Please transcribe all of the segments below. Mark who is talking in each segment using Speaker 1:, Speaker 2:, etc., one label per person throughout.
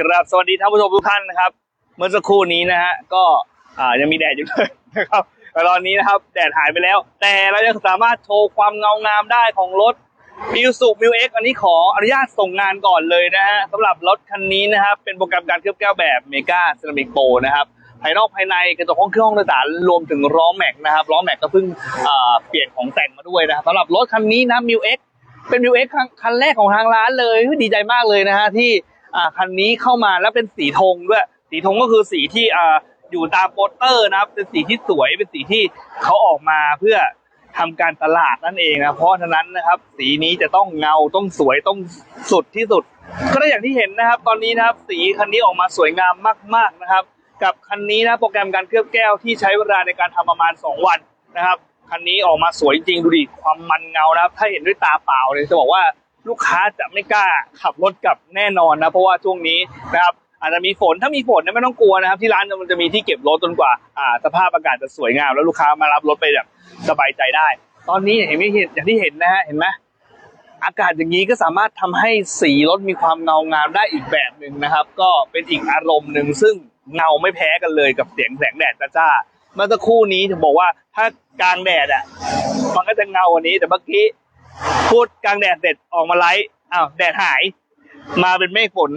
Speaker 1: ครับสวัสดีท่านผู้ชมทุกท่านนะครับ เมื่อสักครู่นี้นะฮะก็อ่ายังมีแดดอยู่เลยนะครับแต่ตอนนี้นะครับ แดดหายไปแล้ว แต่เรายังสามารถโชว์ความเงางามได้ของรถมิวสุมิวเอ็กอันนี้ขออนุญาตส่งงานก่อนเลยนะฮะสำหรับรถคันนี้นะครับ เป็นโปรแกรมการเคลือบแก้วแบบเมกาเซรามิกโปนะครับภายนอกภายในกระจกห้องเครื่องห้องโดยสารรวมถึงล้อแม็กนะครับล้อแม็กก็เพิ่งเปลี่ยนของแต่งมาด้วยนะครับสำหรับรถคันนี้นะมิวเอ็กเป็นมิวเอ็กคันแรกของทางร้านเลยดีใจมากเลยนะฮะที่ คันนี้เข้ามาแล้วเป็นสีธงด้วย สีธงก็คือสีที่อ่าอยู่ตามโปสเตอร์นะครับ เป็นสีที่สวยเป็นสีที่เขาออกมาเพื่อทำการตลาดนั่นเองนะเพราะฉะนั้นนะครับ สีนี้จะต้องเงาต้องสวยต้องสุดที่สุด ก็ได้อย่างที่เห็นนะครับ ตอนนี้นะครับ สีคันนี้ออกมาสวยงามมาก ๆนะครับ กับคันนี้นะโปรแกรมการเคลือบแก้วที่ใช้เวลาในการทำประมาณ 2 วันนะครับคันนี้ออกมาสวยจริงดูดิความมันเงานะครับ ถ้าเห็นด้วยตาเปล่าเนี่ยจะบอกว่า ลูกค้าจะไม่กล้าขับรถกลับแน่นอนนะเพราะว่าช่วงนี้นะครับอาจจะมีฝนถ้ามีฝนเนี่ยไม่ต้องกลัวนะครับ ที่ร้านมันจะมีที่เก็บรถจนกว่าอ่าสภาพอากาศจะสวยงาม แล้วลูกค้ามารับรถไปแบบสบายใจได้ ตอนนี้เห็นไม่เห็นอย่างที่เห็นนะฮะเห็นไหมอากาศอย่างนี้ก็สามารถทำให้สีรถมีความเงางามได้อีกแบบหนึ่งนะครับ ก็เป็นอีกอารมณ์หนึ่งซึ่งเงาไม่แพ้กันเลยกับเสียงแสงแดดจ้าเมื่อสักครู่นี้ถึงบอกว่าถ้ากลางแดดอะมันก็จะเงากว่านี้แต่เมื่อกี้ พูดกลางแดดเสร็จออกมาไลฟ์อ้าวแดดหาย มาเป็นเมฆฝน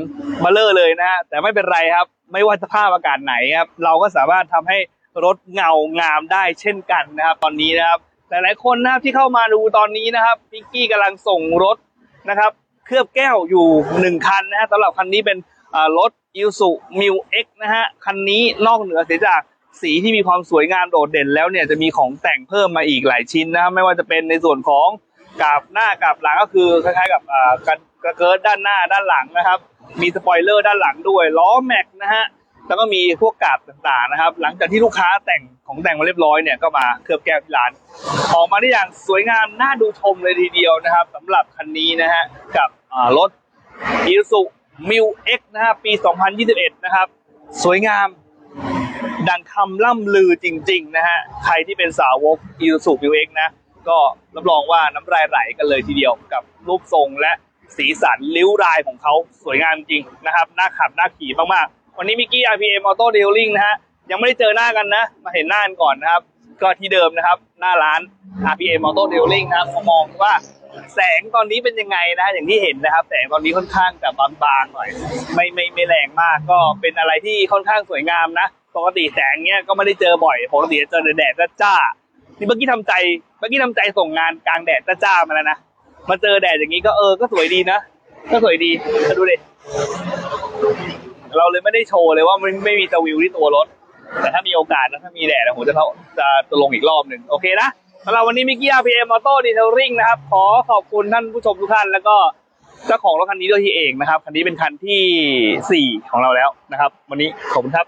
Speaker 1: มาเลอเลยนะฮะแต่ไม่เป็นไรครับ ไม่ว่าสภาพอากาศไหนครับ เราก็สามารถทำให้รถเงางามได้เช่นกันนะครับ ตอนนี้นะครับ หลายๆคนนะครับที่เข้ามาดูตอนนี้นะครับพิกกี้กำลังส่งรถนะครับ เคลือบแก้วอยู่หนึ่งคันนะฮะสำหรับคันนี้เป็นอ่ารถอิ s u m i l X นะฮะคันนี้นอกเหนือเสียจากสีที่มีความสวยงามโดดเด่นแล้วเนี่ยจะมีของแต่งเพิ่มมาอีกหลายชิ้นนะครับไม่ว่าจะเป็นในส่วนของ กาบหน้ากาบหลังก็คือคล้ายๆกับกันกระเกิดด้านหน้าด้านหลังนะครับ มีสปอยเลอร์ด้านหลังด้วยล้อแม็กนะฮะแล้วก็มีพวกกาบต่างๆนะครับ หลังจากที่ลูกค้าแต่งของแต่งมาเรียบร้อยเนี่ยก็มาเคลือบแก้วที่ร้าน ออกมาได้อย่างสวยงามน่าดูชมเลยทีเดียวนะครับสำหรับคันนี้นะฮะกับอ่ารถ i s u m i l X นะฮะปี 2021 นะครับ สวยงามดังคำล่ำลือจริง ๆ นะฮะ ใครที่เป็นสาวก i s u m i l X นะ ก็รับรองว่าน้ำลายไหลกันเลยทีเดียวกับรูปทรงและสีสันริ้วรายของเขาสวยงามจริงนะครับน่าขับน่าขี่มากๆ วันนี้มิกกี้ RPM Auto Dealing นะฮะยังไม่ได้เจอหน้ากันนะ มาเห็นหน้ากันก่อนนะครับ ก็ที่เดิมนะครับ หน้าร้าน RPM Auto Dealing นะครับมองว่าแสงตอนนี้เป็นยังไงนะอย่างที่เห็นนะครับ แสงตอนนี้ค่อนข้างจะบางๆหน่อยไม่ไม่ไม่แรงมากก็เป็นอะไรที่ค่อนข้างสวยงามนะ ปกติแสงเนี้ยก็ไม่ได้เจอบ่อยปกติจะเจอแดดจ้า นี่เมื่อกี้ทำใจเมื่อกี้ทำใจส่งงานกลางแดดจ้าๆมาแล้วนะมาเจอแดดอย่างนี้ก็เออก็สวยดีนะก็สวยดีมาดูดิเราเลยไม่ได้โชว์เลยว่ามันไม่มีสวิวที่ตัวรถ แต่ถ้ามีโอกาสนะถ้ามีแดดนะผมจะเข้าจะจะลงอีกรอบหนึ่งโอเคนะสำหรับวันนี้มิกกี้ RPM Auto Detailing นะครับ ขอขอบคุณท่านผู้ชมทุกท่าน แล้วก็เจ้าของรถคันนี้ด้วยที่เองนะครับ คันนี้เป็นคันที่สี่ของเราแล้วนะครับ วันนี้ขอบคุณครับ